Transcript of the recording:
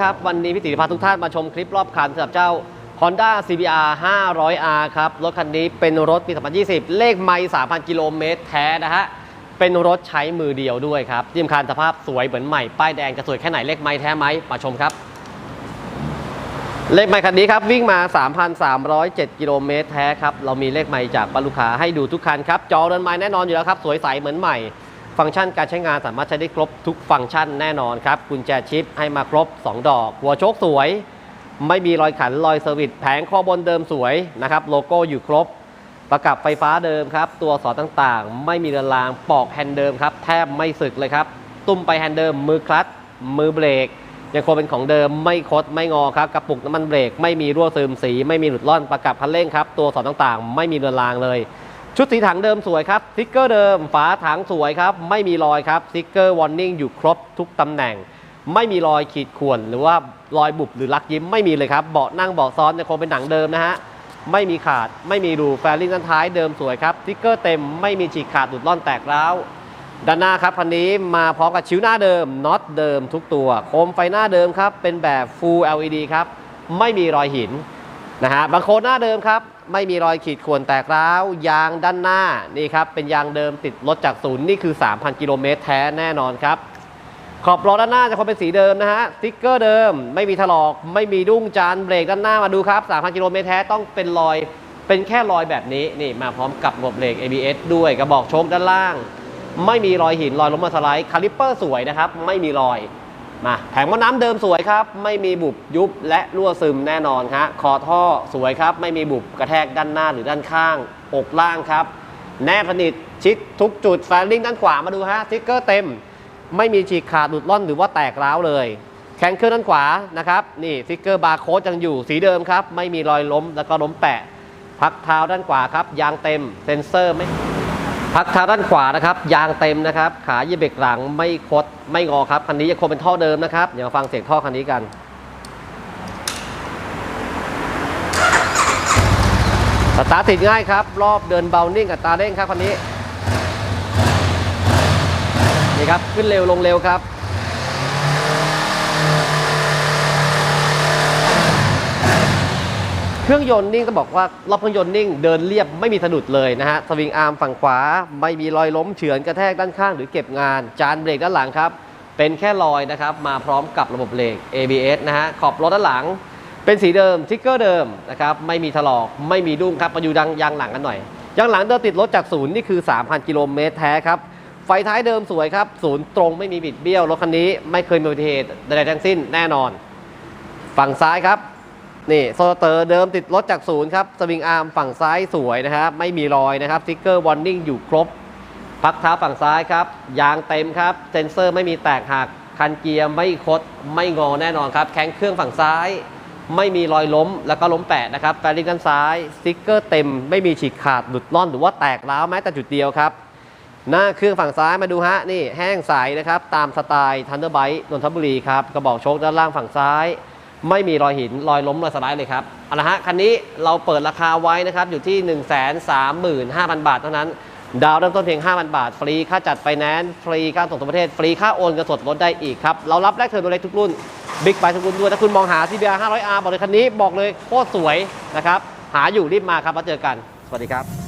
ครับ วันนี้พี่ติพาทุกท่านมาชมคลิปรอบคันสำหรับเจ้า Honda CBR 500R ครับ รถคันนี้เป็นรถปี 2020 เลขไม่3,000 กิโลเมตรแท้นะฮะ เป็นรถใช้มือเดียวด้วยครับที่สำคัญสภาพสวยเหมือนใหม่ ป้ายแดงจะสวยแค่ไหนเลขไม่แท้ไหมมาชมครับ เลขไมค์คันนี้ครับ วิ่งมา 3,307 กิโลเมตรแท้ครับ เรามีเลขไมค์จากบรรลุขาให้ดูทุกคันครับ จอเรือนไม้แน่นอนอยู่แล้วครับ สวยใสเหมือนใหม่ ฟังก์ชันการใช้งานสามารถใช้ได้ครบทุกฟังก์ชันแน่นอนครับกุญแจชิปให้มาครบ 2 ดอก หัวโชคสวย ไม่มีรอยขันรอยเซอร์วิสแผงคอบนเดิมสวยนะครับโลโก้อยู่ครบ ประกับไฟฟ้าเดิมครับ ตัวสอดต่างๆ ไม่มีเรือนรางปอกแฮนด์เดิมครับ แทบไม่สึกเลยครับ ตุ้มไปแฮนด์เดิม มือคลัตช์มือเบรกยังคงเป็นของเดิมไม่คดไม่งอครับกระปุกน้ำมันเบรกไม่มีรั่วซึมสี ไม่มีหลุดล่อนประกับคันเร่งครับตัวสอดต่างๆ ไม่มีเรือนรางเลย ชุดสีถังเดิมสวยครับสติ๊กเกอร์เดิมฝาถังสวยครับ ไม่มีรอยครับสติ๊กเกอร์วอร์นิ่งอยู่ครบทุกตำแหน่ง ไม่มีรอยขีดข่วนหรือว่ารอยบุบหรือลักยิ้มไม่มีเลยครับเบาะนั่งเบาะซ้อนยังคงเป็นหนังเดิมนะฮะไม่มีขาดไม่มีรูแฟลิ่งด้านท้ายเดิมสวยครับสติ๊กเกอร์เต็มไม่มีฉีกขาดหลุดล่อนแตกร้าวด้านหน้าครับคันนี้มาพร้อมกับชิ้วหน้าเดิมน็อตเดิมทุกตัว โคมไฟหน้าเดิมครับเป็นแบบ Full LED ครับไม่มีรอยหินนะฮะบางโคนหน้าเดิมครับ ไม่มีรอยขีดข่วนแตกร้าว ยางด้านหน้านี่ครับเป็นยางเดิมติดรถจากศูนย์นี่คือ 3,000 กิโลเมตรแท้แน่นอนครับ ขอบล้อด้านหน้าจะคงเป็นสีเดิมนะฮะสติ๊กเกอร์เดิม ไม่มีถลอก ไม่มีดุ้งจานเบรกด้านหน้ามาดูครับ 3,000 กิโลเมตรแท้ต้องเป็นรอย เป็นแค่รอยแบบนี้นี่มาพร้อมกับระบบเบรก ABS ด้วยกระบอกโชคด้านล่าง ไม่มีรอยหินรอยล้มมาสไลด์คาลิปเปอร์สวยนะครับไม่มีรอย มาแผงมอน้ำเดิมสวยครับ ไม่มีบุบยุบและรั่วซึมแน่นอนฮะคอท่อสวยครับ ไม่มีบุบกระแทกด้านหน้าหรือด้านข้าง อกล่างครับ แนบสนิทชิดทุกจุดแฟลลิ่งด้านขวามาดูฮะสติ๊กเกอร์เต็ม ไม่มีฉีกขาดหลุดล่อนหรือว่าแตกร้าวเลยแข้งเครื่องด้านขวานะครับนี่สติ๊กเกอร์บาร์โค้ดยังอยู่สีเดิมครับ ไม่มีรอยล้มแล้วก็ล้มแปะพักเท้าด้านขวาครับยางเต็มเซ็นเซอร์ไม่ พักเท้าด้านขวานะครับ ยางเต็มนะครับ ขาเหยียบเบรกหลังไม่คดไม่งอครับ คันนี้ยังคงเป็นท่อเดิมนะครับ เดี๋ยวมาฟังเสียงท่อคันนี้กันสตาร์ทติดง่ายครับ รอบเดินเบานิ่งกับตาเร่งครับคันนี้ นี่ครับ ขึ้นเร็วลงเร็วครับ เครื่องยนต์นิ่งต้องบอกว่ารอบเครื่องยนต์นิ่งเดินเรียบไม่มีสะดุดเลยนะฮะสวิงอาร์มฝั่งขวาไม่มีรอยล้มเฉือนกระแทกด้านข้างหรือเก็บงาน จานเบรกด้านหลังครับ เป็นแค่รอยนะครับมาพร้อมกับระบบเบรก ABS นะฮะขอบรถด้านหลัง เป็นสีเดิมทิกเกอร์เดิมนะครับไม่มีถลอกไม่มีดุ้งครับมาดูดังยางหลังกันหน่อยยางหลังเดินติดรถจากศูนย์นี่คือ 3,000 กิโลเมตรแท้ครับไฟท้ายเดิมสวยครับศูนย์ตรงไม่มีบิดเบี้ยวรถคันนี้ไม่เคยมีอุบัติเหตุใดๆทั้งสิ้นแน่นอน ฝั่งซ้ายครับ นี่โซลเตอร์เดิมติดรถจากศูนย์ครับสวิงอาร์มฝั่งซ้ายสวยนะครับ ไม่มีรอยนะครับสติ๊กเกอร์วอร์นิ่งอยู่ครบ พักเท้าฝั่งซ้ายครับ ยางเต็มครับ เซนเซอร์ไม่มีแตกหัก คันเกียร์ไม่คด ไม่งอแน่นอนครับ แข้งเครื่องฝั่งซ้าย ไม่มีรอยล้มแล้วก็ล้มแปะนะครับแฟลิงด้านซ้ายสติ๊กเกอร์เต็ม ไม่มีฉีกขาดหลุดล่อนหรือว่าแตกร้าวแม้แต่จุดเดียวครับ หน้าเครื่องฝั่งซ้ายมาดูฮะนี่แห้งใสนะครับตามสไตล์ทันเดอร์ไบต์นนทบุรีครับกระบอกโชคด้านล่างฝั่งซ้าย ไม่มีรอยหินรอยล้มรอยสไลด์เลยครับเอาละฮะคันนี้เราเปิดราคาไว้นะครับอยู่ที่ 1 3 5 0 0 0 บาทเท่านั้น ดาวเริ่มต้นเพียง 5,000 บาท ฟรีค่าจัดไฟแนนซ์ฟรีค่าส่งทั่วประเทศ ฟรีค่าโอนเงินสดลดได้อีกครับ เรารับแลกเทิร์นเล็กทุกรุ่นบิ๊กไบทุกรุ่นด้วยถ้าคุณมองหา CBR 500R บอกเลยคันนี้บอกเลยโคตรสวยนะครับหาอยู่รีบมาครับแล้วเจอกัน สวัสดีครับ